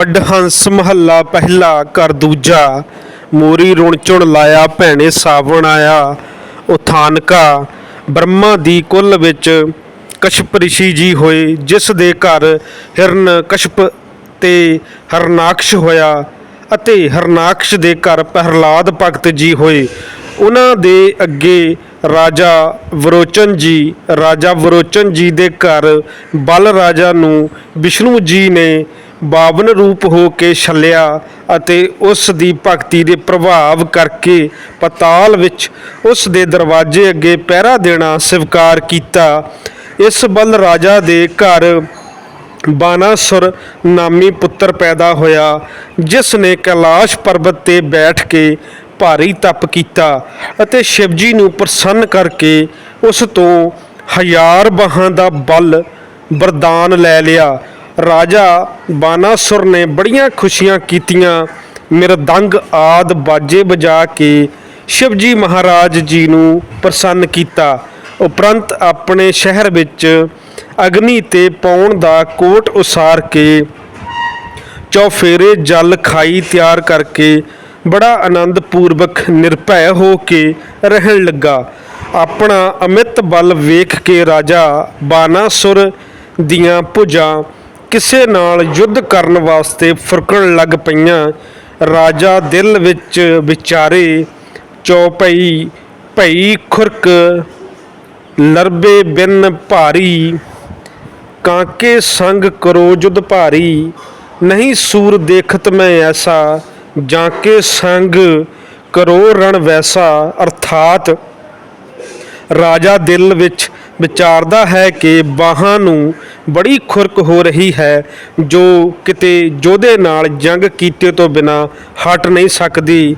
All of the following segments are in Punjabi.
ਵੱਡ ਹੰਸ ਮਹੱਲਾ ਪਹਿਲਾ ਕਰ ਦੂਜਾ। ਮੋਰੀ ਰੁਣ ਚੁਣ ਲਾਇਆ, ਭੈਣੇ ਸਾਵਣ ਆਇਆ। ਉਥਾਨਕਾ ਬ੍ਰਹਮਾ ਦੀ ਕੁੱਲ ਵਿੱਚ ਕਸ਼ਪ ਰਿਸ਼ੀ ਜੀ ਹੋਏ, ਜਿਸ ਦੇ ਘਰ ਹਿਰਨ ਕਸ਼ਪ ਤੇ ਹਰਨਾਕਸ਼ ਹੋਇਆ ਅਤੇ ਹਰਨਾਕਸ਼ ਦੇ ਘਰ ਪ੍ਰਹਲਾਦ ਭਗਤ ਜੀ ਹੋਏ। ਉਹਨਾਂ ਦੇ ਅੱਗੇ ਰਾਜਾ ਵਰੋਚਨ ਜੀ, ਰਾਜਾ ਵਰੋਚਨ ਜੀ ਦੇ ਘਰ ਬਲ ਰਾਜਾ ਨੂੰ ਵਿਸ਼ਨੂੰ ਜੀ ਨੇ ਬਾਵਨ ਰੂਪ ਹੋ ਕੇ ਛੱਲਿਆ ਅਤੇ ਉਸ ਦੀ ਭਗਤੀ ਦੇ ਪ੍ਰਭਾਵ ਕਰਕੇ ਪਤਾਲ ਵਿੱਚ ਉਸ ਦੇ ਦਰਵਾਜ਼ੇ ਅੱਗੇ ਪਹਿਰਾ ਦੇਣਾ ਸਵੀਕਾਰ ਕੀਤਾ। ਇਸ ਬਲ ਰਾਜਾ ਦੇ ਘਰ ਬਾਨਾਸੁਰ ਨਾਮੀ ਪੁੱਤਰ ਪੈਦਾ ਹੋਇਆ, ਜਿਸ ਨੇ ਕੈਲਾਸ਼ ਪਰਬਤ ਤੇ ਬੈਠ ਕੇ ਭਾਰੀ ਤਪ ਕੀਤਾ ਅਤੇ ਸ਼ਿਵਜੀ ਨੂੰ ਪ੍ਰਸੰਨ ਕਰਕੇ ਉਸ ਤੋਂ ਹਜ਼ਾਰ ਬਾਹਾਂ ਦਾ ਬਲ ਵਰਦਾਨ ਲੈ ਲਿਆ। ਰਾਜਾ ਬਾਨਾਸੁਰ ਨੇ ਬੜੀਆਂ ਖੁਸ਼ੀਆਂ ਕੀਤੀਆਂ। ਮਿਰਦੰਗ ਆਦ ਬਾਜੇ ਵਜਾ ਕੇ ਸ਼ਿਵਜੀ ਮਹਾਰਾਜ ਜੀ ਨੂੰ ਪ੍ਰਸੰਨ ਕੀਤਾ। ਉਪਰੰਤ ਆਪਣੇ ਸ਼ਹਿਰ ਵਿੱਚ ਅਗਨੀ ਤੇ ਪਾਉਣ ਦਾ ਕੋਟ ਉਸਾਰ ਕੇ ਚੌਫੇਰੇ ਜਲ ਖਾਈ ਤਿਆਰ ਕਰਕੇ ਬੜਾ ਆਨੰਦ ਪੂਰਵਕ ਨਿਰਭੈ ਹੋ ਕੇ ਰਹਿਣ ਲੱਗਾ। ਆਪਣਾ ਅਮਿਤ ਬਲ ਵੇਖ ਕੇ ਰਾਜਾ ਬਾਨਾਸੁਰ ਦੀਆਂ ਭੁਜਾਂ ਕਿਸੇ ਨਾਲ ਯੁੱਧ ਕਰਨ ਵਾਸਤੇ ਫੁਰਕਣ ਲੱਗ ਪਈਆਂ। ਰਾਜਾ ਦਿਲ ਵਿੱਚ ਵਿਚਾਰੇ, ਚੌਪਈ ਭਈ ਖੁਰਕ ਲਰਬੇ ਬਿਨ ਭਾਰੀ, ਕਾਂਕੇ ਸੰਗ ਕਰੋ ਜੁਦ ਭਾਰੀ, ਨਹੀਂ ਸੂਰ ਦੇਖਤ ਮੈਂ ਐਸਾ ਜਾਂ ਕੇ ਸੰਗ ਕਰੋ ਰਣ ਵੈਸਾ, ਅਰਥਾਤ ਰਾਜਾ ਦਿਲ ਵਿੱਚ ਵਿਚਾਰਦਾ ਹੈ ਕਿ ਬਾਹਾਂ ਨੂੰ ਬੜੀ ਖੁਰਕ ਹੋ ਰਹੀ ਹੈ, ਜੋ ਕਿਤੇ ਯੋਧੇ ਨਾਲ ਜੰਗ ਕੀਤੇ ਤੋਂ ਬਿਨਾ ਹਟ ਨਹੀਂ ਸਕਦੀ।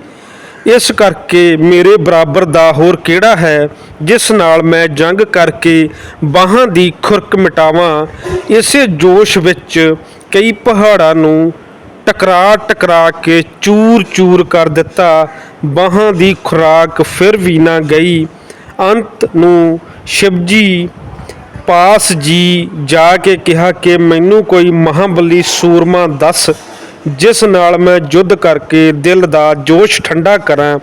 ਇਸ ਕਰਕੇ ਮੇਰੇ ਬਰਾਬਰ ਦਾ ਹੋਰ ਕਿਹੜਾ ਹੈ, ਜਿਸ ਨਾਲ ਮੈਂ ਜੰਗ ਕਰਕੇ ਬਾਹਾਂ ਦੀ ਖੁਰਕ ਮਿਟਾਵਾਂ? ਇਸੇ ਜੋਸ਼ ਵਿੱਚ ਕਈ ਪਹਾੜਾਂ ਨੂੰ ਟਕਰਾ ਟਕਰਾ ਕੇ ਚੂਰ-ਚੂਰ ਕਰ ਦਿੱਤਾ। ਬਾਹਾਂ ਦੀ ਖੁਰਾਕ ਫਿਰ ਵੀ ਨਾ ਗਈ। ਅੰਤ ਨੂੰ ਸ਼ਿਵਜੀ ਪਾਸ ਜੀ ਜਾ ਕੇ ਕਿਹਾ ਕਿ ਮੈਨੂੰ ਕੋਈ ਮਹਾਬਲੀ ਸੂਰਮਾ ਦੱਸ, ਜਿਸ ਨਾਲ ਮੈਂ ਯੁੱਧ ਕਰਕੇ ਦਿਲ ਦਾ ਜੋਸ਼ ਠੰਡਾ ਕਰਾਂ।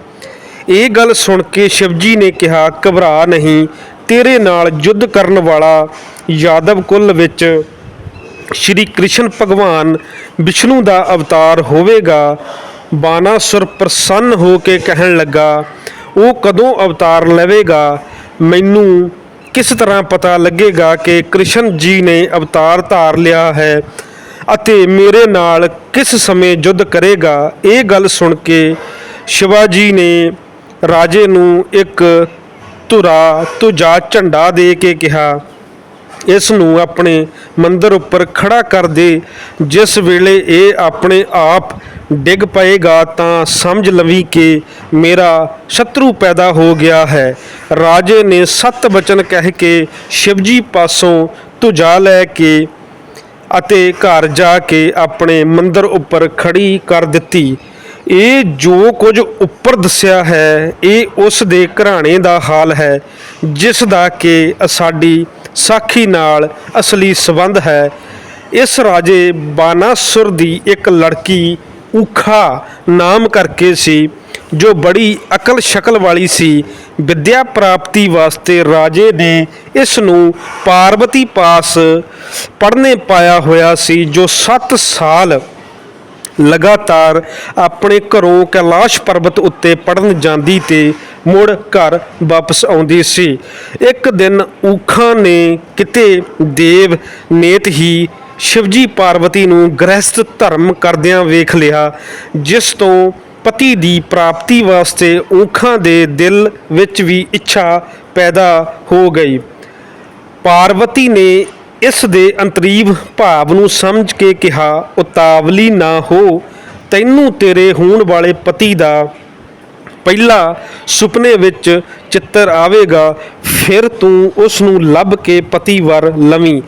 ਇਹ ਗੱਲ ਸੁਣ ਕੇ ਸ਼ਿਵਜੀ ਨੇ ਕਿਹਾ, ਘਬਰਾ ਨਹੀਂ, ਤੇਰੇ ਨਾਲ ਯੁੱਧ ਕਰਨ ਵਾਲਾ ਯਾਦਵ ਕੁੱਲ ਵਿੱਚ ਸ਼੍ਰੀ ਕ੍ਰਿਸ਼ਨ ਭਗਵਾਨ ਵਿਸ਼ਨੂੰ ਦਾ ਅਵਤਾਰ ਹੋਵੇਗਾ। ਬਾਨਾਸੁਰ ਪ੍ਰਸੰਨ ਹੋ ਕੇ ਕਹਿਣ ਲੱਗਾ, ਉਹ ਕਦੋਂ ਅਵਤਾਰ ਲਵੇਗਾ? ਮੈਨੂੰ ਕਿਸ ਤਰ੍ਹਾਂ ਪਤਾ ਲੱਗੇਗਾ ਕਿ ਕ੍ਰਿਸ਼ਨ ਜੀ ਨੇ ਅਵਤਾਰ ਧਾਰ ਲਿਆ ਹੈ ਅਤੇ ਮੇਰੇ ਨਾਲ ਕਿਸ ਸਮੇਂ ਯੁੱਧ ਕਰੇਗਾ? ਇਹ ਗੱਲ ਸੁਣ ਕੇ ਸ਼ਿਵਾਜੀ ਨੇ ਰਾਜੇ ਨੂੰ ਇੱਕ ਧੁਰਾ ਤੁਜਾ ਝੰਡਾ ਦੇ ਕੇ ਕਿਹਾ, ਇਸ ਨੂੰ ਆਪਣੇ ਮੰਦਰ ਉੱਪਰ ਖੜਾ ਕਰ ਦੇ। ਜਿਸ ਵੇਲੇ ਇਹ ਆਪਣੇ ਆਪ ਡਿੱਗ ਪਏਗਾ ਤਾਂ ਸਮਝ ਲਵੀ ਕਿ ਮੇਰਾ ਸ਼ਤਰੂ ਪੈਦਾ ਹੋ ਗਿਆ ਹੈ। ਰਾਜੇ ਨੇ ਸੱਤ ਬਚਨ ਕਹਿ ਕੇ ਸ਼ਿਵਜੀ ਪਾਸੋਂ ਤੁਜਾ ਲੈ ਕੇ ਅਤੇ ਘਰ ਜਾ ਕੇ ਆਪਣੇ ਮੰਦਰ ਉੱਪਰ ਖੜੀ ਕਰ ਦਿੱਤੀ। ਇਹ ਜੋ ਕੁਝ ਉੱਪਰ ਦੱਸਿਆ ਹੈ, ਇਹ ਉਸ ਦੇ ਘਰਾਣੇ ਦਾ ਹਾਲ ਹੈ, ਜਿਸ ਦਾ ਕਿ ਸਾਡੀ ਸਾਖੀ ਨਾਲ ਅਸਲੀ ਸੰਬੰਧ ਹੈ। ਇਸ ਰਾਜੇ ਬਾਨਾਸੁਰ ਦੀ ਇੱਕ ਲੜਕੀ ਉਖਾ ਨਾਮ ਕਰਕੇ ਸੀ। ਜੋ ਬੜੀ ਅਕਲ ਸ਼ਕਲ ਵਾਲੀ ਸੀ, ਵਿਦਿਆ ਪ੍ਰਾਪਤੀ ਵਾਸਤੇ ਰਾਜੇ ਨੇ ਇਸ ਨੂੰ ਪਾਰਵਤੀ ਪਾਸ ਪੜ੍ਹਨੇ ਪਾਇਆ ਹੋਇਆ ਸੀ, ਜੋ 7 ਸਾਲ ਲਗਾਤਾਰ ਆਪਣੇ ਘਰੋਂ ਕੈਲਾਸ਼ ਪਰਬਤ ਉੱਤੇ ਪੜਨ ਜਾਂਦੀ ਤੇ ਮੁੜ ਘਰ ਵਾਪਸ ਆਉਂਦੀ ਸੀ। ਇੱਕ ਦਿਨ ਊਖਾਂ ਨੇ ਕਿਤੇ ਦੇਵ ਨੇਤ ਹੀ ਸ਼ਿਵਜੀ ਪਾਰਵਤੀ ਨੂੰ ਗ੍ਰਹਿਸਥ ਧਰਮ ਕਰਦਿਆਂ ਵੇਖ ਲਿਆ, ਜਿਸ ਤੋਂ ਪਤੀ ਦੀ ਪ੍ਰਾਪਤੀ ਵਾਸਤੇ ਊਖਾਂ ਦੇ ਦਿਲ ਵਿੱਚ ਵੀ ਇੱਛਾ ਪੈਦਾ ਹੋ ਗਈ। ਪਾਰਵਤੀ ਨੇ ਇਸ ਦੇ ਅੰਤਰੀਵ ਭਾਵ ਨੂੰ ਸਮਝ ਕੇ ਕਿਹਾ, ਉਤਾਵਲੀ ਨਾ ਹੋ, ਤੈਨੂੰ ਤੇਰੇ ਹੋਣ ਵਾਲੇ ਪਤੀ ਦਾ ਪਹਿਲਾ ਸੁਪਨੇ ਵਿੱਚ ਚਿੱਤਰ ਆਵੇਗਾ, ਫਿਰ ਤੂੰ ਉਸ ਨੂੰ ਲੱਭ ਕੇ ਪਤੀ ਵਰ ਲਵੀਂ।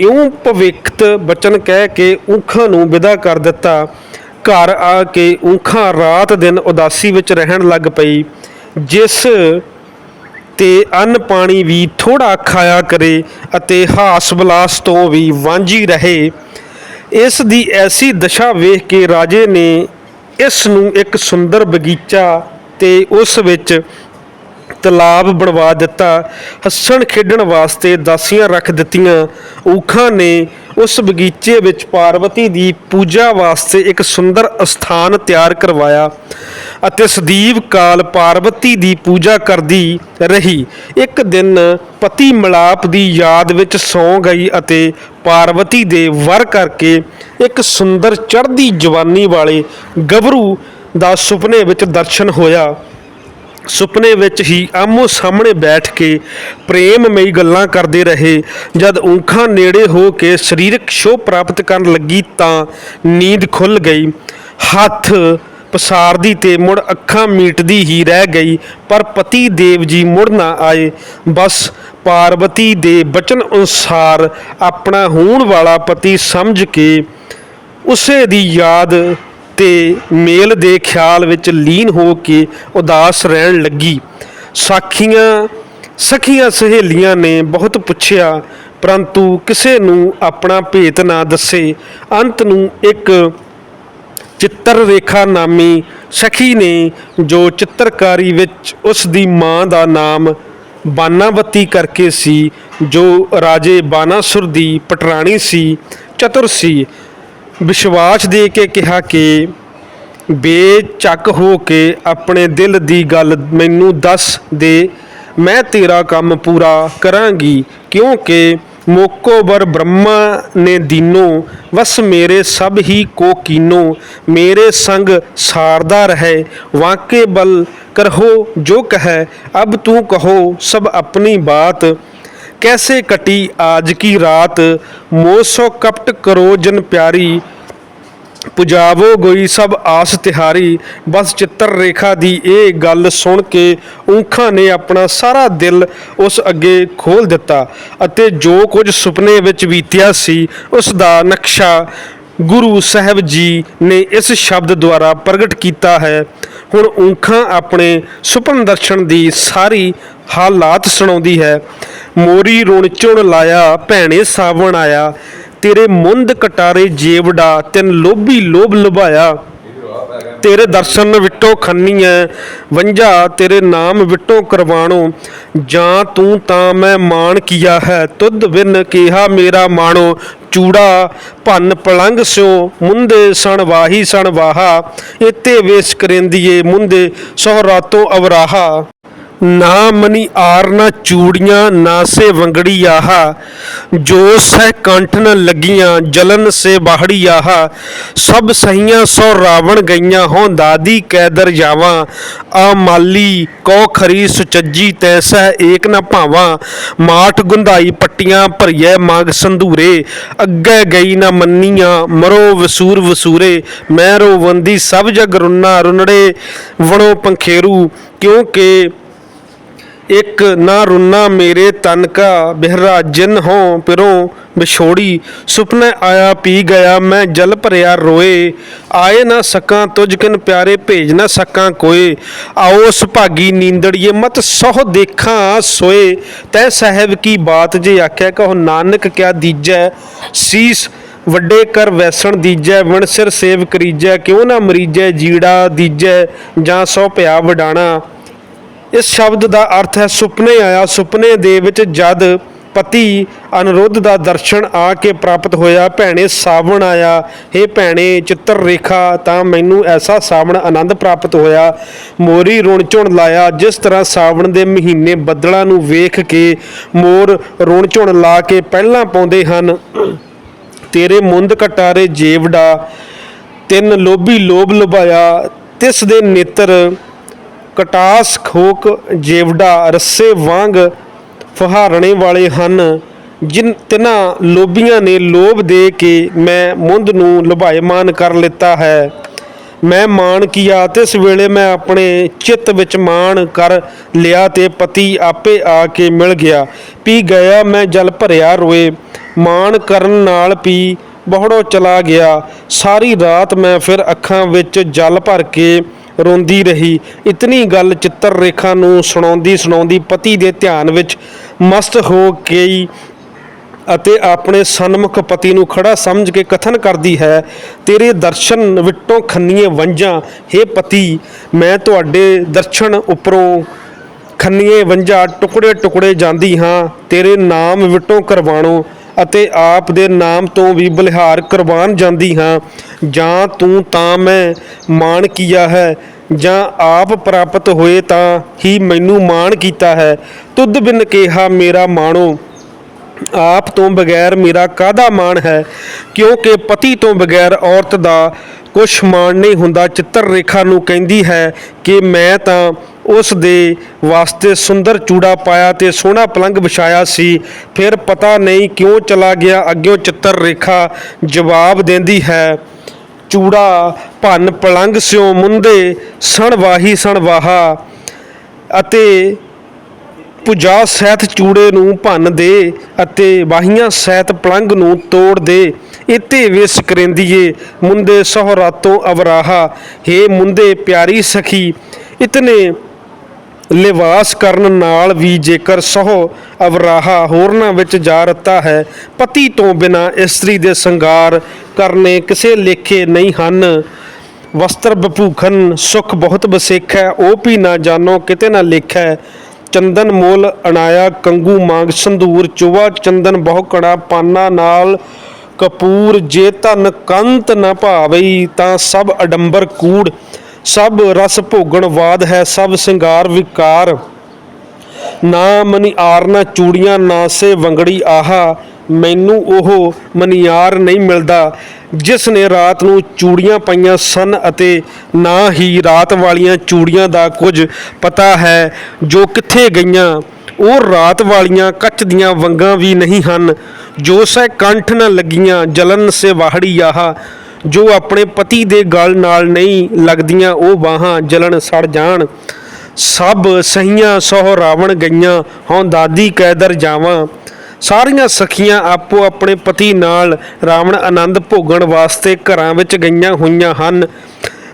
ਇਉਂ ਭਵਿੱਖਤ ਬਚਨ ਕਹਿ ਕੇ ਊਖਾਂ ਨੂੰ ਵਿਦਾ ਕਰ ਦਿੱਤਾ। ਘਰ ਆ ਕੇ ਊਖਾਂ ਰਾਤ ਦਿਨ ਉਦਾਸੀ ਵਿੱਚ ਰਹਿਣ ਲੱਗ ਪਈ, ਜਿਸ ਤੇ ਅੰਨ ਪਾਣੀ ਵੀ ਥੋੜਾ ਖਾਇਆ ਕਰੇ ਅਤੇ ਹਾਸ ਬਲਾਸ ਤੋਂ ਵੀ ਵਾਂਝੀ ਰਹੇ। ਇਸ ਦੀ ਐਸੀ ਦਸ਼ਾ ਵੇਖ ਕੇ ਰਾਜੇ ਨੇ ਇਸ ਨੂੰ ਇੱਕ ਸੁੰਦਰ ਬਗੀਚਾ ਤੇ ਉਸ ਵਿੱਚ ਤਲਾਬ ਬਣਵਾ ਦਿੱਤਾ। ਹੱਸਣ ਖੇਡਣ ਵਾਸਤੇ ਦਾਸੀਆਂ ਰੱਖ ਦਿੱਤੀਆਂ। ਊਖਾਂ ਨੇ ਉਸ ਬਗੀਚੇ ਵਿੱਚ ਪਾਰਵਤੀ ਦੀ ਪੂਜਾ ਵਾਸਤੇ ਇੱਕ ਸੁੰਦਰ ਅਸਥਾਨ ਤਿਆਰ ਕਰਵਾਇਆ ਅਤੇ ਸਦੀਵ ਕਾਲ ਪਾਰਵਤੀ ਦੀ ਪੂਜਾ ਕਰਦੀ ਰਹੀ। ਇੱਕ ਦਿਨ ਪਤੀ ਮਿਲਾਪ ਦੀ ਯਾਦ ਵਿੱਚ ਸੌਂ ਗਈ ਅਤੇ ਪਾਰਵਤੀ ਦੇ ਵਰ ਕਰਕੇ ਇੱਕ ਸੁੰਦਰ ਚੜ੍ਹਦੀ ਜਵਾਨੀ ਵਾਲੇ ਗੱਭਰੂ ਦਾ ਸੁਪਨੇ ਵਿੱਚ ਦਰਸ਼ਨ ਹੋਇਆ। ਸੁਪਨੇ ਵਿੱਚ ਹੀ ਆਮੋ ਸਾਹਮਣੇ ਬੈਠ ਕੇ ਪ੍ਰੇਮਮਈ ਗੱਲਾਂ ਕਰਦੇ ਰਹੇ। ਜਦ ਊਂਖਾਂ ਨੇੜੇ ਹੋ ਕੇ ਸਰੀਰਕ ਸ਼ੋਅ ਪ੍ਰਾਪਤ ਕਰਨ ਲੱਗੀ ਤਾਂ ਨੀਂਦ ਖੁੱਲ ਗਈ। ਹੱਥ ਪਸਾਰਦੀ ਤੇ ਮੁੜ ਅੱਖਾਂ ਮੀਟਦੀ ਹੀ ਰਹਿ ਗਈ, ਪਰ ਪਤੀ ਦੇਵ ਜੀ ਮੁੜ ਨਾ ਆਏ। ਬਸ ਪਾਰਵਤੀ ਦੇ ਬਚਨ ਅਨੁਸਾਰ ਆਪਣਾ ਹੋਣ ਵਾਲਾ ਪਤੀ ਸਮਝ ਕੇ ਉਸੇ ਦੀ ਯਾਦ ਤੇ ਮੇਲ ਦੇ ਖਿਆਲ ਵਿੱਚ ਲੀਨ ਹੋ ਕੇ ਉਦਾਸ ਰਹਿਣ ਲੱਗੀ। ਸਾਖੀਆਂ, ਸਖੀਆਂ ਸਹੇਲੀਆਂ ਨੇ ਬਹੁਤ ਪੁੱਛਿਆ, ਪਰੰਤੂ ਕਿਸੇ ਨੂੰ ਆਪਣਾ ਭੇਤ ਨਾ ਦੱਸੇ। ਅੰਤ ਨੂੰ ਇੱਕ ਚਿੱਤਰ ਰੇਖਾ ਨਾਮੀ ਸਖੀ ਨੇ, ਜੋ ਚਿੱਤਰਕਾਰੀ ਵਿੱਚ ਉਸ ਦੀ ਮਾਂ ਦਾ ਨਾਮ ਬਾਨਾਵਤੀ ਕਰਕੇ ਸੀ, ਜੋ ਰਾਜੇ ਬਾਨਾਸੁਰ ਦੀ ਪਟਰਾਣੀ ਸੀ, ਚਤੁਰ ਸੀ। ਵਿਸ਼ਵਾਸ ਦੇ ਕੇ ਕਿਹਾ ਕਿ ਬੇਚੱਕ ਹੋ ਕੇ ਆਪਣੇ ਦਿਲ ਦੀ ਗੱਲ ਮੈਨੂੰ ਦੱਸ ਦੇ, ਮੈਂ ਤੇਰਾ ਕੰਮ ਪੂਰਾ ਕਰਾਂਗੀ, ਕਿਉਂਕਿ ਮੋਕੋਬਰ ਬ੍ਰਹਮਾ ਨੇ ਦੀਨੋ, ਵਸ ਮੇਰੇ ਸਭ ਹੀ ਕੋ ਕੀਨੋ, ਮੇਰੇ ਸੰਗ ਸਾਰਦਾ ਰਹੇ, ਵਾਕੇ ਬਲ ਕਰਹੋ ਜੋ ਕਹੈ, ਅਬ ਤੂੰ ਕਹੋ ਸਭ ਆਪਣੀ ਬਾਤ कैसे कटी आज की रात मोसो कपट करो जन प्यारी ਪੁਜਾਵੋ ਗਈ ਸਭ ਆਸ ਤਿਹਾਰੀ ਬਸ ਚਿੱਤਰ ਰੇਖਾ ਦੀ ਇਹ ਗੱਲ ਸੁਣ ਕੇ ਊਂਖਾਂ ਨੇ ਆਪਣਾ ਸਾਰਾ ਦਿਲ ਉਸ ਅੱਗੇ ਖੋਲ ਦਿੱਤਾ ਅਤੇ ਜੋ ਕੁਝ ਸੁਪਨੇ ਵਿੱਚ ਬੀਤਿਆ ਸੀ ਉਸ ਦਾ ਨਕਸ਼ਾ ਗੁਰੂ ਸਾਹਿਬ ਜੀ ਨੇ ਇਸ ਸ਼ਬਦ ਦੁਆਰਾ ਪ੍ਰਗਟ ਕੀਤਾ ਹੈ। ਹੁਣ ਊਂਖਾਂ ਆਪਣੇ ਸੁਪਨ ਦਰਸ਼ਨ ਦੀ ਸਾਰੀ ਹਾਲਾਤ ਸੁਣਾਉਂਦੀ ਹੈ। ਮੋਰੀ ਰੁਣ ਚੁਣ ਲਾਇਆ, ਭੈਣੇ ਸਾਵਣ ਆਇਆ, ਤੇਰੇ ਮੁੰਦ ਕਟਾਰੇ ਜੇਵੜਾ, ਤਿੰਨ ਲੋਭੀ ਲੋਭ ਲੁਭਾਇਆ। ਤੇਰੇ ਦਰਸ਼ਨ ਵਿਟੋ ਖੰਨੀਐ, ਵੰਝਾ ਤੇਰੇ ਨਾਮ ਵਿਟੋ ਕਰਵਾਣੋ, ਜਾਂ ਤੂੰ ਤਾਂ ਮੈਂ ਮਾਣ ਕੀਆ ਹੈ, ਤੁਧ ਬਿਨ ਕਿਹਾ ਮੇਰਾ ਮਾਣੋ, ਚੂੜਾ ਭੰਨ ਪਲੰਗ ਸਿਓ ਮੁੰਦੇ ਸਣ ਵਾਹੀ ਸਣ ਵਾਹਾ ਇਤੇ ਵੇਸ ਕਰੇਂਦੀਏ ਮੁੰਦੇ, ਸਹੁ ਰਾਤੋਂ ਅਵਰਾਹਾ। ਨਾ ਮਨੀ ਆਰ, ਨਾ ਚੂੜੀਆਂ, ਨਾ ਸੇ ਵੰਗੜੀ ਆਹਾ। ਜੋ ਸਹਿ ਕੰਠ ਨ ਲੱਗੀਆਂ, ਜਲਨ ਸੇ ਬਾਹੜੀ ਆਹਾ। ਸਭ ਸਹੀਆਂ ਸੋ ਰਾਵਣ ਗਈਆਂ ਹੋਂ, ਦਾਦੀ ਕੈਦਰ ਜਾਵਾਂ। ਆ ਮਾਲੀ ਕੋ ਖਰੀ ਸੁਚੱਜੀ ਤੈਸੈ ਏਕ ਨ ਭਾਵਾਂ। ਮਾਠ ਗੁੰਧਾਈ ਪੱਟੀਆਂ ਭਰੀਐ ਮਾਗ ਸੰਧੂਰੇ। ਅੱਗੇ ਗਈ ਨ ਮੰਨੀਆਂ, ਮਰੋ ਵਸੂਰ ਵਸੂਰੇ। ਮੈਂ ਰੋਵੰਦੀ ਸਭ ਜਗ ਰੁੰਨਾ ਰੁਨੜੇ। ਵਣੋ ਪੰਖੇਰੂ, ਕਿਉਂਕਿ ਇੱਕ ਨਾ ਰੁਨਾ ਮੇਰੇ ਤਨ ਕਾ ਬਿਹਰਾ ਜਿਨ ਹੋ ਪਿਰੋਂ ਵਿਛੋੜੀ। ਸੁਪਨੇ ਆਇਆ ਪੀ ਗਿਆ, ਮੈਂ ਜਲ ਭਰਿਆ ਰੋਏ। ਆਏ ਨਾ ਸਕਾਂ ਤੁਝ ਕਿਨ ਪਿਆਰੇ, ਭੇਜ ਨਾ ਸਕਾਂ ਕੋਏ। ਆਓ ਸੁਭਾਗੀ ਨੀਂਦੜੀਏ, ਮਤ ਸੋਹ ਦੇਖਾਂ ਸੋਏ। ਤੈ ਸਾਹਿਬ ਕੀ ਬਾਤ ਜੇ ਆਖਿਆ, ਕਹੋ ਨਾਨਕ ਕਿਆ ਦੀਜੈ? ਸੀਸ ਵੱਡੇ ਕਰ ਵੈਸਣ ਦੀਜੈ, ਵਣ ਸਿਰ ਸੇਵ ਕਰੀਜੈ, ਕਿਉਂ ਨਾ ਮਰੀਜੈ, ਜੀੜਾ ਦੀਜੈ, ਜਾਂ ਸੋ ਪਿਆ ਵਡਾਣਾ। ਇਸ ਸ਼ਬਦ ਦਾ ਅਰਥ ਹੈ ਸੁਪਨੇ ਆਇਆ, ਸੁਪਨੇ ਦੇ ਵਿੱਚ ਜਦ ਪਤੀ ਅਨੁਰੁੱਧ ਦਾ ਦਰਸ਼ਨ ਆ ਕੇ ਪ੍ਰਾਪਤ ਹੋਇਆ, ਭੈਣੇ ਸਾਵਣ ਆਇਆ हे ਭੈਣੇ ਚਿੱਤਰ ਰੇਖਾ, ਤਾਂ ਮੈਨੂੰ ਐਸਾ ਸਾਵਣ ਆਨੰਦ ਪ੍ਰਾਪਤ ਹੋਇਆ। ਮੋਰੀ ਰੁਣ ਝੁਣ ਲਾਇਆ, ਜਿਸ ਤਰ੍ਹਾਂ ਸਾਵਣ ਦੇ ਮਹੀਨੇ ਬੱਦਲਾਂ ਨੂੰ ਵੇਖ ਕੇ ਮੋਰ ਰੁਣ ਝੁਣ ਲਾ ਕੇ ਪਹਿਲਾਂ ਪਾਉਂਦੇ ਹਨ। ਤੇਰੇ ਮੁੰਦ ਕਟਾਰੇ ਜੇਵੜਾ, ਤਿੰਨ ਲੋਭੀ ਲੋਭ ਲੁਭਾਇਆ, ਤਿਸ ਦੇ ਨੇਤਰ ਕਟਾਸ, ਖੋਕ ਜੇਵੜਾ ਰੱਸੇ ਵਾਂਗ ਫਹਾਰਣੇ ਵਾਲੇ ਹਨ, ਜਿਨ, ਤਿਨਾਂ ਲੋਭੀਆਂ ਨੇ ਲੋਭ ਦੇ ਕੇ ਮੈਂ ਮੁੰਦ ਨੂੰ ਲੁਭਾਇਮਾਨ ਕਰ ਲਿੱਤਾ ਹੈ। ਮੈਂ ਮਾਣ ਕੀਆ ਤੇ ਇਸ ਵੇਲੇ ਮੈਂ ਆਪਣੇ ਚਿੱਤ ਵਿੱਚ ਮਾਣ ਕਰ ਲਿਆ ਤੇ ਪਤੀ ਆਪੇ ਆ ਕੇ ਮਿਲ ਗਿਆ। ਪੀ ਗਿਆ, ਮੈਂ ਜਲ ਭਰਿਆ ਰੋਏ। ਮਾਣ ਕਰਨ ਨਾਲ ਪੀ ਬਹੁੜੋ ਚਲਾ ਗਿਆ। ਸਾਰੀ ਰਾਤ ਮੈਂ ਫਿਰ ਅੱਖਾਂ ਵਿੱਚ ਜਲ ਭਰ ਕੇ ਰੋਂਦੀ ਰਹੀ। ਇਤਨੀ ਗੱਲ ਚਿੱਤਰ ਰੇਖਾ ਨੂੰ ਸੁਣਾਉਂਦੀ ਸੁਣਾਉਂਦੀ ਪਤੀ ਦੇ ਧਿਆਨ ਵਿੱਚ ਮਸਤ ਹੋ ਗਈ ਅਤੇ ਆਪਣੇ ਸਨਮੁਖ ਪਤੀ ਨੂੰ ਖੜਾ ਸਮਝ ਕੇ ਕਥਨ ਕਰਦੀ ਹੈ, ਤੇਰੇ ਦਰਸ਼ਨ ਵਿਟੋਂ ਖੰਨੀਏ ਵੰਜਾਂ हे ਪਤੀ, ਮੈਂ ਤੁਹਾਡੇ ਦਰਸ਼ਨ ਉੱਪਰੋਂ ਖੰਨੀਏ ਵੰਜਾ ਟੁਕੜੇ ਟੁਕੜੇ ਜਾਂਦੀ ਹਾਂ, ਤੇਰੇ ਨਾਮ ਵਿਟੋਂ ਕਰਵਾਣੋ ਅਤੇ ਆਪ ਦੇ ਨਾਮ ਤੋਂ ਵੀ ਬਲਿਹਾਰ ਕਰਵਾਨ ਜਾਂਦੀ ਹਾਂ। ਜਾਂ ਤੂੰ ਤਾਂ ਮੈਂ ਮਾਣ ਕੀਆ ਹੈ, ਜਾਂ ਆਪ ਪ੍ਰਾਪਤ ਹੋਏ ਤਾਂ ਹੀ ਮੈਨੂੰ ਮਾਣ ਕੀਤਾ ਹੈ। ਤੁਧ ਬਿਨ ਕਿਹਾ ਮੇਰਾ ਮਾਣੋ, ਆਪ ਤੋਂ ਬਗੈਰ ਮੇਰਾ ਕਾਹਦਾ ਮਾਣ ਹੈ? ਕਿਉਂਕਿ ਪਤੀ ਤੋਂ ਬਗੈਰ ਔਰਤ ਦਾ ਕੁਛ ਮਾਣ ਨਹੀਂ ਹੁੰਦਾ। ਚਿੱਤਰ ਰੇਖਾ ਨੂੰ ਕਹਿੰਦੀ ਹੈ ਕਿ ਮੈਂ ਤਾਂ ਉਸ ਦੇ ਵਾਸਤੇ ਸੁੰਦਰ ਚੂੜਾ ਪਾਇਆ ਤੇ ਸੋਹਣਾ ਪਲੰਗ ਵਿਛਾਇਆ ਸੀ। ਫਿਰ ਪਤਾ ਨਹੀਂ ਕਿਉਂ ਚਲਾ ਗਿਆ, ਅੱਗਿਓਂ ਚਿੱਤਰ ਰੇਖਾ ਜਵਾਬ ਦਿੰਦੀ ਹੈ, ਚੂੜਾ ਭੰਨ ਪਲੰਗ ਸਿਓ ਮੁੰਦੇ ਸਣ ਵਾਹੀ ਸਣ ਵਾਹਾ ਅਤੇ ਪੁਜਾ ਸਹਿਤ ਚੂੜੇ ਨੂੰ ਭੰਨ ਦੇ ਅਤੇ ਬਾਹੀਆਂ ਸਹਿਤ ਪਲੰਗ ਨੂੰ ਤੋੜ ਦੇ। ਇਤੇ ਵਿਸ ਕਰੇਂਦੀਏ ਮੁੰਦੇ ਸਹਰਾਤੋਂ ਅਵਰਾਹਾ। हे ਮੁੰਦੇ ਪਿਆਰੀ ਸਖੀ, ਇਤਨੇ ਲਿਵਾਸ ਕਰਨ ਨਾਲ ਵੀ ਜੇਕਰ ਸਹੁ ਅਵਰਾਹਾ ਹੋਰਨਾਂ ਵਿੱਚ ਜਾ ਰਤਾ ਹੈ, ਪਤੀ ਤੋਂ ਬਿਨਾ ਇਸਤਰੀ ਦੇ ਸੰਗਾਰ ਕਰਨੇ ਕਿਸੇ ਲੇਖੇ ਨਹੀਂ ਹਨ। ਵਸਤਰ ਬਭੂਖਨ ਸੁਖ ਬਹੁਤ ਬਸੇਖੈ, ਉਹ ਵੀ ਨਾ ਜਾਣੋ ਕਿਤੇ ਨਾ ਲਿਖੈ। ਚੰਦਨ ਮੋਲ ਅਣਾਇਆ ਕੰਗੂ ਮੰਗ ਸੰਧੂਰ ਚੁਵਾ ਚੰਦਨ ਬਹੁ ਕਣਾ ਪਾਨਾ ਨਾਲ ਕਪੂਰ। ਜੇ ਧਨ ਕੰਤ ਨ ਭਾਵਈ, ਤਾਂ ਸਭ ਅਡੰਬਰ ਕੂੜ ਸਭ ਰਸ ਭੋਗਣ ਵਾਦ ਹੈ, ਸਭ ਸਿੰਗਾਰ ਵਿਕਾਰ। ਨਾ ਮਨੀਆਰ ਨਾ ਚੂੜੀਆਂ, ਨਾ ਸੇ ਵੰਗੜੀ, ਆਹਾ, ਮੈਨੂੰ ਉਹ ਮਨੀਆਰ ਨਹੀਂ ਮਿਲਦਾ, ਜਿਸ ਨੇ ਰਾਤ ਨੂੰ ਚੂੜੀਆਂ ਪਾਈਆਂ ਸਨ ਅਤੇ ਨਾ ਹੀ ਰਾਤ ਵਾਲੀਆਂ ਚੂੜੀਆਂ ਦਾ ਕੁਝ ਪਤਾ ਹੈ, ਜੋ ਕਿੱਥੇ ਗਈਆਂ। ਉਹ ਰਾਤ ਵਾਲੀਆਂ ਕੱਚ ਦੀਆਂ ਵੰਗਾਂ ਵੀ ਨਹੀਂ ਹਨ, ਜੋ ਸੈ ਕੰਠ ਨਾ ਲੱਗੀਆਂ, ਜਲਨ ਸੇ ਵਾਹੜੀ, ਆਹਾ। ਜੋ ਆਪਣੇ ਪਤੀ ਦੇ ਗਲ ਨਾਲ ਨਹੀਂ ਲੱਗਦੀਆਂ ਉਹ ਬਾਹਾਂ ਜਲਣ ਸੜ ਜਾਣ। ਸਭ ਸਹੀਆਂ ਸਹੁ ਰਾਵਣ ਗਈਆਂ, ਹਉ ਦਾਦੀ ਕੈਦਰ ਜਾਵਾਂ। ਸਾਰੀਆਂ ਸਖੀਆਂ ਆਪੋ ਆਪਣੇ ਪਤੀ ਨਾਲ ਰਾਵਣ ਆਨੰਦ ਭੋਗਣ ਵਾਸਤੇ ਘਰਾਂ ਵਿੱਚ ਗਈਆਂ ਹੋਈਆਂ ਹਨ।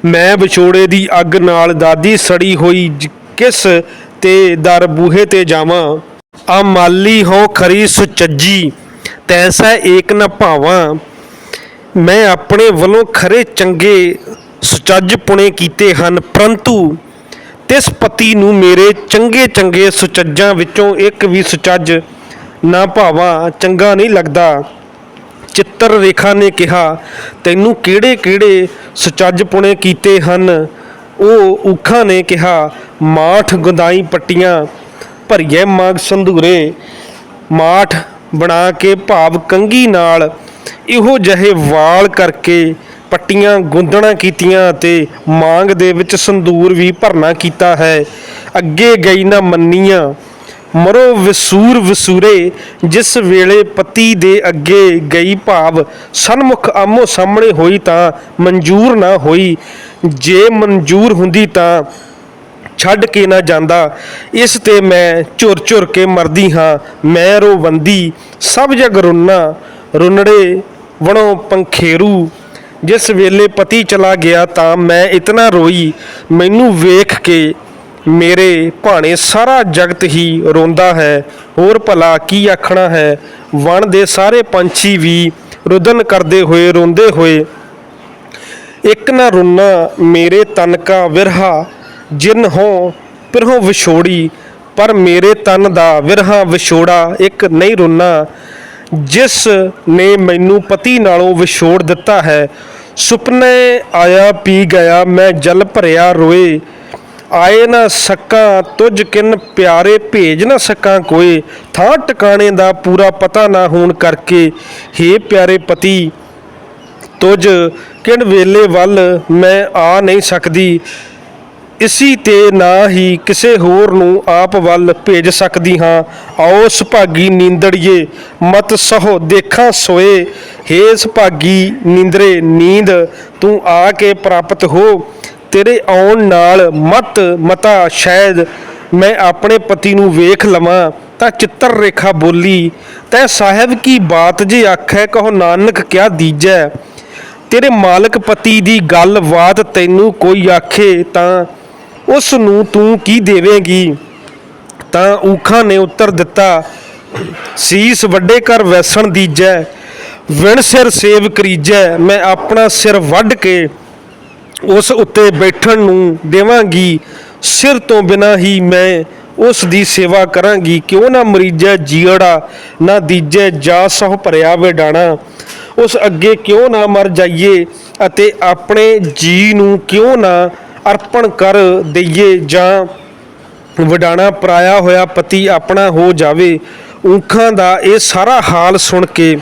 ਮੈਂ ਵਿਛੋੜੇ ਦੀ ਅੱਗ ਨਾਲ ਦਾਦੀ ਸੜੀ ਹੋਈ ਕਿਸ ਤੇ ਦਰ ਬੂਹੇ ਤੇ ਜਾਵਾਂ? ਆ ਮਾਲੀ ਹੋ ਖਰੀ ਸੁਚੱਜੀ ਤੈਸਾ ਏਕ ਨ ਭਾਵਾਂ। ਮੈਂ ਆਪਣੇ ਵੱਲੋਂ ਖਰੇ ਚੰਗੇ ਸੁਚੱਜ ਪੁਣੇ ਕੀਤੇ ਹਨ, ਪਰੰਤੂ ਤਿਸ ਪਤੀ ਨੂੰ ਮੇਰੇ ਚੰਗੇ ਚੰਗੇ ਸੁਚੱਜਾਂ ਵਿੱਚੋਂ ਇੱਕ ਵੀ ਸੁਚੱਜ ਨਾ ਭਾਵਾਂ, ਚੰਗਾ ਨਹੀਂ ਲੱਗਦਾ। ਚਿੱਤਰ ਰੇਖਾ ਨੇ ਕਿਹਾ, ਤੈਨੂੰ ਕਿਹੜੇ ਕਿਹੜੇ ਸੁਚੱਜ ਪੁਣੇ ਕੀਤੇ ਹਨ? ਉਹ ਊਖਾਂ ਨੇ ਕਿਹਾ, ਮਾਠ ਗੁੰਦਾਈ ਪੱਟੀਆਂ, ਭਰੀਏ ਮਾਗ ਸੰਧੂਰੇ, ਮਾਠ ਬਣਾ ਕੇ ਭਾਵ ਕੰਗੀ ਨਾਲ ਇਹੋ ਜਿਹੇ ਵਾਲ ਕਰਕੇ ਪੱਟੀਆਂ ਗੁੰਦਣਾ ਕੀਤੀਆਂ ਅਤੇ ਮਾਂਗ ਦੇ ਵਿੱਚ ਸੰਦੂਰ ਵੀ ਭਰਨਾ ਕੀਤਾ ਹੈ। ਅੱਗੇ ਗਈ ਨਾ ਮੰਨੀਆਂ। ਮਰੋ ਵਿਸੂਰ ਵਿਸੂਰੇ, ਜਿਸ ਵੇਲੇ ਪਤੀ ਦੇ ਅੱਗੇ ਗਈ ਭਾਵ ਸਨਮੁਖ ਆਮੋ ਸਾਹਮਣੇ ਹੋਈ ਤਾਂ ਮਨਜ਼ੂਰ ਨਾ ਹੋਈ। ਜੇ ਮਨਜ਼ੂਰ ਹੁੰਦੀ ਤਾਂ ਛੱਡ ਕੇ ਨਾ ਜਾਂਦਾ। ਇਸ ਤੇ ਮੈਂ ਝੁਰ ਝੁਰ ਕੇ ਮਰਦੀ ਹਾਂ। ਮੈਂ ਰੋਵੰਦੀ, ਸਭ ਜਗ ਰੁੰਨਾ। ਰੁਨੜੇ ਵਣੋ ਪੰਖੇਰੂ। ਜਿਸ ਵੇਲੇ ਪਤੀ ਚਲਾ ਗਿਆ ਤਾਂ ਮੈਂ ਇਤਨਾ ਰੋਈ, ਮੈਨੂੰ ਵੇਖ ਕੇ ਮੇਰੇ ਭਾਣੇ ਸਾਰਾ ਜਗਤ ਹੀ ਰੋਂਦਾ ਹੈ। ਹੋਰ ਭਲਾ ਕੀ ਆਖਣਾ ਹੈ? ਵਣ ਦੇ ਸਾਰੇ ਪੰਛੀ ਵੀ ਰੁਦਨ ਕਰਦੇ ਹੋਏ ਰੋਂਦੇ ਹੋਏ, ਇੱਕ ਨਾ ਰੁਨਾ ਮੇਰੇ ਤਨ ਕਾ ਵਿਰਹਾ, ਜਿਨ ਹੋ ਪਿਰਹੋਂ ਵਿਛੋੜੀ, ਪਰ ਮੇਰੇ ਤਨ ਦਾ ਵਿਰਹਾ ਵਿਛੋੜਾ, ਇੱਕ ਨਹੀਂ ਰੁਨਾ। ਜਿਸ ਨੇ ਮੈਨੂੰ ਪਤੀ ਨਾਲੋਂ ਵਿਛੋੜ ਦਿੱਤਾ ਹੈ। ਸੁਪਨੇ ਆਇਆ ਪੀ ਗਿਆ, ਮੈਂ ਜਲ ਭਰਿਆ ਰੋਏ। ਆਏ ਨਾ ਸਕਾਂ, ਤੁਝ ਕਿਨ ਪਿਆਰੇ ਭੇਜ ਨਾ ਸਕਾਂ ਕੋਏ। ਥਾਂ ਟਿਕਾਣੇ ਦਾ ਪੂਰਾ ਪਤਾ ਨਾ ਹੋਣ ਕਰਕੇ, ਹੇ ਪਿਆਰੇ ਪਤੀ, ਤੁਝ ਕਿਨ ਵੇਲੇ ਵੱਲ ਮੈਂ ਆ ਨਹੀਂ ਸਕਦੀ। ਇਸੀ ਤੇ ਨਾ ਹੀ ਕਿਸੇ ਹੋਰ ਨੂੰ ਆਪ ਵੱਲ ਭੇਜ ਸਕਦੀ ਹਾਂ। ਆਓ ਸੁਭਾਗੀ ਨੀਂਦੜੀਏ, ਮਤ ਸਹੋ ਦੇਖਾਂ ਸੋਏ। ਹੇ ਸੁਭਾਗੀ ਨੀਂਦਰੇ, ਨੀਂਦ, ਤੂੰ ਆ ਕੇ ਪ੍ਰਾਪਤ ਹੋ। ਤੇਰੇ ਆਉਣ ਨਾਲ ਮਤ ਮਤਾ ਸ਼ਾਇਦ ਮੈਂ ਆਪਣੇ ਪਤੀ ਨੂੰ ਵੇਖ ਲਵਾਂ, ਤਾਂ ਚਿੱਤਰ ਰੇਖਾ ਬੋਲੀ, ਤੈ ਸਾਹਿਬ ਕੀ ਬਾਤ ਜੇ ਆਖੈ, ਕਹੋ ਨਾਨਕ ਕਿਆ ਦੀਜੈ। ਤੇਰੇ ਮਾਲਕ ਪਤੀ ਦੀ ਗੱਲ ਬਾਤ ਤੈਨੂੰ ਕੋਈ ਆਖੇ ਤਾਂ ਉਸ ਨੂੰ ਤੂੰ ਕੀ ਦੇਵੇਂਗੀ? ਤਾਂ ਊਖਾਂ ਨੇ ਉੱਤਰ ਦਿੱਤਾ, ਸੀਸ ਵੱਡੇ ਕਰ ਵੈਸਣ ਦੀਜੈ, ਵਿਣ ਸਿਰ ਸੇਵ ਕਰੀਜੈ, ਮੈਂ ਆਪਣਾ ਸਿਰ ਵੱਢ ਕੇ ਉਸ ਉੱਤੇ ਬੈਠਣ ਨੂੰ ਦੇਵਾਂਗੀ। ਸਿਰ ਤੋਂ ਬਿਨਾ ਹੀ ਮੈਂ ਉਸ ਦੀ ਸੇਵਾ ਕਰਾਂਗੀ। ਕਿਉਂ ਨਾ ਮਰੀਜੈ ਜੀੜਾ ਨਾ ਦੀਜੈ ਜਾ ਸਹ ਭਰਿਆ ਵੇਡਾਣਾ ਉਸ ਅੱਗੇ ਕਿਉਂ ਨਾ ਮਰ ਜਾਈਏ ਅਤੇ ਆਪਣੇ ਜੀ ਨੂੰ ਕਿਉਂ ਨਾ ਅਰਪਣ ਕਰ ਦਈਏ ਜਾਂ ਵਡਾਣਾ ਪਰਾਇਆ ਹੋਇਆ ਪਤੀ ਆਪਣਾ ਹੋ ਜਾਵੇ, ਊਖਾਂ ਦਾ ਇਹ ਸਾਰਾ ਹਾਲ ਸੁਣ ਕੇ,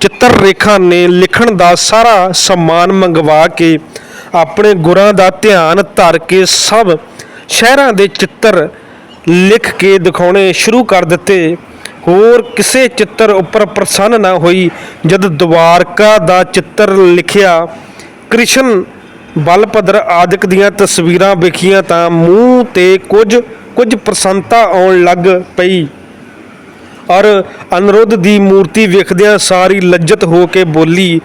ਚਿੱਤਰ ਰੇਖਾ ਨੇ ਲਿਖਣ ਦਾ ਸਾਰਾ ਸਨਮਾਨ ਮੰਗਵਾ ਕੇ, ਆਪਣੇ ਗੁਰਾਂ ਦਾ ਧਿਆਨ ਧਰ ਕੇ ਸਭ ਸ਼ਹਿਰਾਂ ਦੇ ਚਿੱਤਰ ਲਿਖ ਕੇ ਦਿਖਾਉਣੇ ਸ਼ੁਰੂ ਕਰ ਦਿੱਤੇ। ਹੋਰ ਕਿਸੇ ਚਿੱਤਰ ਉੱਪਰ ਪ੍ਰਸੰਨ ਨਾ ਹੋਈ, ਜਦ ਦਵਾਰਕਾ ਦਾ ਚਿੱਤਰ ਲਿਖਿਆ, ਕ੍ਰਿਸ਼ਨ ਬਲਪਦਰ ਆਦਿਕ ਦੀਆਂ ਤਸਵੀਰਾਂ ਵੇਖੀਆਂ ਤਾਂ ਮੂੰਹ ਤੇ ਕੁਝ ਕੁਝ ਪ੍ਰਸੰਨਤਾ ਆਉਣ ਲੱਗ ਪਈ। ਔਰ ਅਨਰੁੱਧ ਦੀ ਮੂਰਤੀ ਵੇਖਦਿਆਂ ਸਾਰੀ ਲੱਜਤ ਹੋ ਕੇ ਬੋਲੀ,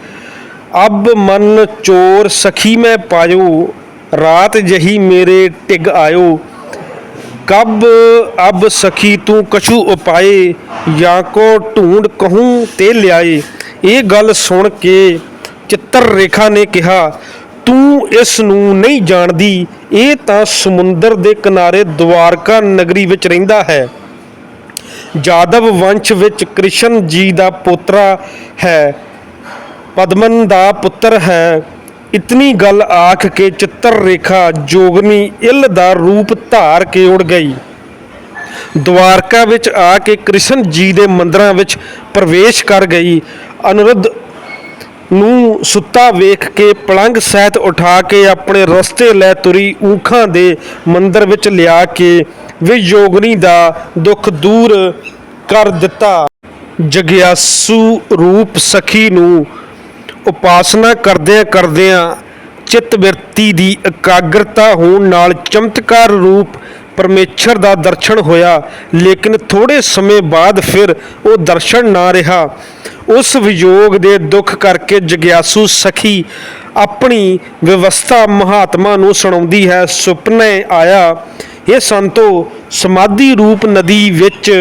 ਅਬ ਮਨ ਚੋਰ ਸਖੀ ਮੈਂ ਪਾਇਓ, ਰਾਤ ਜਹੀ ਮੇਰੇ ਟਿਗ ਆਇਓ। ਕਬ, ਅਬ ਸਖੀ ਤੂੰ ਕਛੂ ਉਪਾਏ, ਜਾਂ ਕੋ ਢੂੰਡ ਕਹੂੰ ਤੇ ਲਿਆਏ। ਇਹ ਗੱਲ ਸੁਣ ਕੇ ਚਿੱਤਰ ਰੇਖਾ ਨੇ ਕਿਹਾ ਤੂੰ ਇਸ ਨੂੰ ਨਹੀਂ ਜਾਣਦੀ, ਇਹ ਤਾਂ ਸਮੁੰਦਰ ਦੇ ਕਿਨਾਰੇ ਦਵਾਰਕਾ ਨਗਰੀ ਵਿੱਚ ਰਹਿੰਦਾ ਹੈ। ਜਾਦਵ ਵੰਸ਼ ਵਿੱਚ ਕ੍ਰਿਸ਼ਨ ਜੀ ਦਾ ਪੋਤਰਾ ਹੈ, ਪਦਮਨ ਦਾ ਪੁੱਤਰ ਹੈ। ਇਤਨੀ ਗੱਲ ਆਖ ਕੇ ਚਿੱਤਰ ਰੇਖਾ ਜੋਗਨੀ ਇਲ ਦਾ ਰੂਪ ਧਾਰ ਕੇ ਉੜ ਗਈ। ਦਵਾਰਕਾ ਵਿੱਚ ਆ ਕੇ ਕ੍ਰਿਸ਼ਨ ਜੀ ਦੇ ਮੰਦਰਾਂ ਵਿੱਚ ਪ੍ਰਵੇਸ਼ ਕਰ ਗਈ। ਅਨੁਰੁੱਧ ਨੂੰ ਸੁੱਤਾ ਵੇਖ ਕੇ ਪਲੰਗ ਸਹਿਤ ਉਠਾ ਕੇ ਆਪਣੇ ਰਸਤੇ ਲੈ ਤੁਰੀ ਊਖਾਂ ਦੇ ਮੰਦਰ ਵਿੱਚ ਲਿਆ ਕੇ ਵਿਯੋਗਨੀ ਦਾ ਦੁੱਖ ਦੂਰ ਕਰ ਦਿੱਤਾ। ਜਗਿਆਸੂ ਰੂਪ ਸਖੀ ਨੂੰ ਉਪਾਸਨਾ ਕਰਦਿਆਂ ਕਰਦਿਆਂ ਚਿੱਤ ਬਿਰਤੀ ਦੀ ਇਕਾਗਰਤਾ ਹੋਣ ਨਾਲ ਚਮਤਕਾਰ ਰੂਪ ਪਰਮੇਸ਼ਰ ਦਾ ਦਰਸ਼ਨ ਹੋਇਆ, ਲੇਕਿਨ ਥੋੜੇ ਸਮੇਂ ਬਾਅਦ ਫਿਰ ਉਹ ਦਰਸ਼ਨ ਨਾ ਰਿਹਾ। ਉਸ ਵਿਯੋਗ ਦੇ ਦੁੱਖ ਕਰਕੇ ਜਗਿਆਸੂ ਸਖੀ ਆਪਣੀ ਵਿਵਸਥਾ ਮਹਾਤਮਾ ਨੂੰ ਸੁਣਾਉਂਦੀ ਹੈ, ਸੁਪਨੇ ਆਇਆ ਇਹ ਸੰਤੋ, ਸਮਾਧੀ ਰੂਪ ਨਦੀ ਵਿੱਚ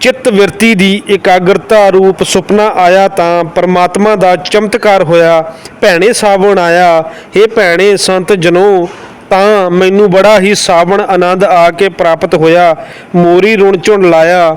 ਚਿੱਤ ਵਿਰਤੀ ਦੀ ਇਕਾਗਰਤਾ ਰੂਪ ਸੁਪਨਾ ਆਇਆ ਤਾਂ ਪਰਮਾਤਮਾ ਦਾ ਚਮਤਕਾਰ ਹੋਇਆ। ਭੈਣੇ ਸਾਵਣ ਆਇਆ ਇਹ ਭੈਣੇ ਸੰਤ ਜਨੋ ਤਾਂ ਮੈਨੂੰ ਬੜਾ ਹੀ ਸਾਵਣ ਆਨੰਦ ਆ ਕੇ ਪ੍ਰਾਪਤ ਹੋਇਆ। ਮੋਰੀ ਰੁਣ ਝੁਣ ਲਾਇਆ।